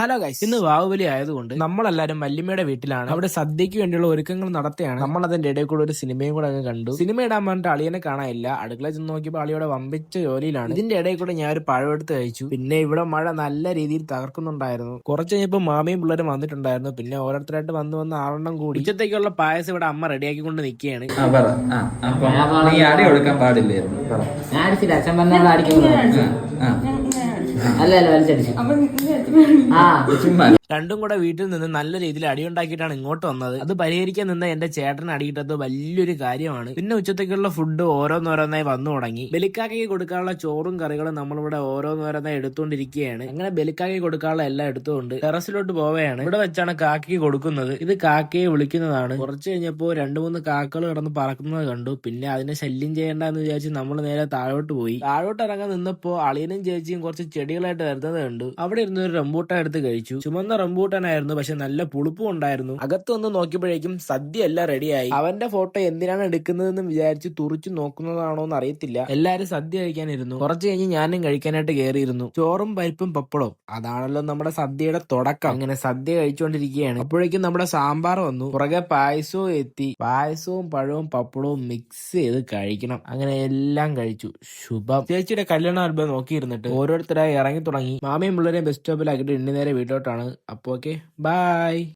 Hello guys ഇന്ന് വാവുബലി ആയതുകൊണ്ട് നമ്മളെല്ലാരും വല്യമ്മയുടെ വീട്ടിലാണ്. അവിടെ സദ്യക്ക് വേണ്ടിയുള്ള ഒരുക്കങ്ങൾ നടത്തുകയാണ് നമ്മൾ അതിന്റെ ഇടയിൽ കൂടെ ഒരു സിനിമയും കൂടെ അങ്ങ് കണ്ടു. സിനിമ ഇടാൻ പറഞ്ഞിട്ട് അളിയനെ കാണാനില്ല. അടുക്കള ചെന്ന് നോക്കിയപ്പോൾ അളിയുടെ വമ്പിച്ച ജോലിയിലാണ്. ഇതിന്റെ ഇടയിൽ കൂടെ ഞാൻ ഒരു പഴം എടുത്ത് കഴിച്ചു. പിന്നെ ഇവിടെ മഴ നല്ല രീതിയിൽ തകർക്കുന്നുണ്ടായിരുന്നു. കുറച്ച് കഴിഞ്ഞപ്പോൾ മാമയും പിള്ളേരും വന്നിട്ടുണ്ടായിരുന്നു. പിന്നെ ഓരോരുത്തരായിട്ട് വന്ന് വന്ന് ആറെണ്ണം കൂടി. ഉച്ചത്തേക്കുള്ള പായസം ഇവിടെ അമ്മ റെഡിയാക്കി കൊണ്ട് നിൽക്കുകയാണ് അച്ഛൻ പറഞ്ഞാൽ അടിക്കുന്നു ആ അല്ല അല്ല വലിച്ചടിച്ചു ആ. ചുമ്മാ രണ്ടും കൂടെ വീട്ടിൽ നിന്ന് നല്ല രീതിയിൽ അടിയുണ്ടാക്കിയിട്ടാണ് ഇങ്ങോട്ട് വന്നത്. അത് പരിഹരിക്കാൻ നിന്ന് എന്റെ ചേട്ടൻ അടിയിട്ടത് വലിയൊരു കാര്യമാണ്. പിന്നെ ഉച്ചത്തേക്കുള്ള ഫുഡ് ഓരോന്നോരോന്നായി വന്നു തുടങ്ങി. ബലിക്കാക്കയ്ക്ക് കൊടുക്കാനുള്ള ചോറും കറികളും നമ്മളിവിടെ ഓരോന്നോരോന്നായി എടുത്തുകൊണ്ടിരിക്കുകയാണ്. അങ്ങനെ ബലിക്കാക്കയ്ക്ക് കൊടുക്കാനുള്ള എല്ലാം എടുത്തുകൊണ്ട് ടെറസിലോട്ട് പോവുകയാണ്. ഇവിടെ വെച്ചാണ് കാക്കയ്ക്ക് കൊടുക്കുന്നത്. ഇത് കാക്കയെ വിളിക്കുന്നതാണ്. കുറച്ച് കഴിഞ്ഞപ്പോൾ രണ്ടു മൂന്ന് കാക്കകൾ കിടന്ന് പറക്കുന്നത് കണ്ടു. പിന്നെ അതിനെ ശല്യം ചെയ്യേണ്ട എന്ന് വിചാരിച്ച് നമ്മൾ നേരെ താഴോട്ട് പോയി. താഴോട്ട് ഇറങ്ങാൻ നിന്നപ്പോ അളിയനും ചേച്ചിയും കുറച്ച് ചെടികളായിട്ട് വരുന്നത് കണ്ടു. അവിടെ ഇരുന്ന് ഒരു റംബൂട്ട എടുത്ത് കഴിച്ചു. ചുമന്ന റംബൂട്ടാനായിരുന്നു പക്ഷെ നല്ല പുളിപ്പും ഉണ്ടായിരുന്നു. അകത്ത് വന്ന് നോക്കിയപ്പോഴേക്കും സദ്യ എല്ലാം റെഡിയായി. അവന്റെ ഫോട്ടോ എന്തിനാണ് എടുക്കുന്നതെന്ന് വിചാരിച്ച് തുറിച്ചു നോക്കുന്നതാണോ എന്ന് അറിയത്തില്ല എല്ലാരും സദ്യ കഴിക്കാനിരുന്നു. കുറച്ച് കഴിഞ്ഞ് ഞാനും കഴിക്കാനായിട്ട് കയറിയിരുന്നു ചോറും പരിപ്പും പപ്പടവും. അതാണല്ലോ നമ്മുടെ സദ്യയുടെ തുടക്കം. അങ്ങനെ സദ്യ കഴിച്ചുകൊണ്ടിരിക്കുകയാണ്. അപ്പോഴേക്കും നമ്മുടെ സാമ്പാർ വന്നു. പുറകെ പായസവും എത്തി. പായസവും പഴവും പപ്പടവും മിക്സ് ചെയ്ത് കഴിക്കണം. അങ്ങനെ എല്ലാം കഴിച്ചു. ശുഭം. ചേച്ചിയുടെ കല്യാണ ആൽബം നോക്കിയിരുന്നിട്ട് ഓരോരുത്തരായി ഇറങ്ങി തുടങ്ങി മാമയും പിള്ളേരെയും ബസ് സ്റ്റോപ്പിലാക്കിയിട്ട് എണ്ണി നേരെ വീട്ടിലോട്ടാണ്. അപ്പോ ഓക്കെ ബൈ